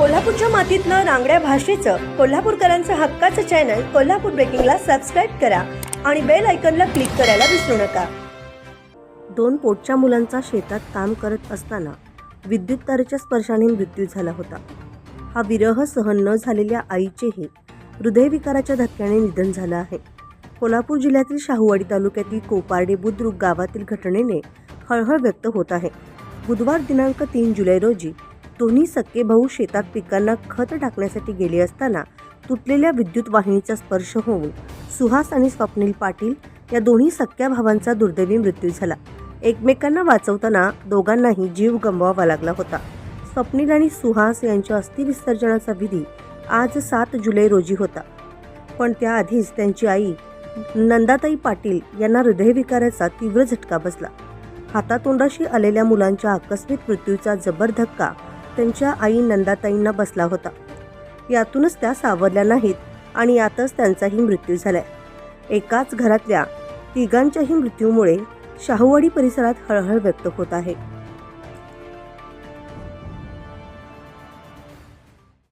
कोल्हापूरच्या मातीतनं रांगड्या भाषेचं कोल्हापूरकरांचं हक्काचं चॅनल कोल्हापूर ब्रेकिंगला सबस्क्राईब करा आणि बेल आयकनला क्लिक करायला विसरू नका. दोन पोटच्या मुलांचा शेतात काम करत असताना विद्युत तारेच्या स्पर्शाने मृत्यू झाला होता. हा विरह सहन न झालेल्या आईचेही हृदयविकाराच्या धक्क्याने निधन झालं आहे. कोल्हापूर जिल्ह्यातील शाहूवाडी तालुक्यातील कोपार्डे बुद्रुक गावातील घटनेने हळहळ व्यक्त होत आहे. बुधवार दिनांक तीन जुलै रोजी दोन्ही सक्के भाऊ शेतात पिकांना खत टाकण्यासाठी गेले असताना तुटलेल्या विद्युत वाहिनीचा स्पर्श होऊन सुहास आणि स्वप्नील पाटील या दोन्ही सख्या भावांचा दुर्दैवी मृत्यू झाला. एकमेकांना वाचवताना दोघांनाही जीव गमवावा लागला होता. स्वप्नील आणि सुहास यांच्या अस्थिविसर्जनाचा विधी आज सात जुलै रोजी होता. पण त्याआधीच त्यांची आई नंदाताई पाटील यांना हृदयविकाराचा तीव्र झटका बसला. हातातोंडाशी आलेल्या मुलांच्या आकस्मिक मृत्यूचा जबर धक्का त्यांच्या आई नंदाताईंना बसला होता. यातूनच त्या सावरल्या नाहीत आणि यातच त्यांचाही मृत्यू झालाय. एकाच घरातल्या तिघांच्याही मृत्यूमुळे शाहूवाडी परिसरात हळहळ व्यक्त होत आहे.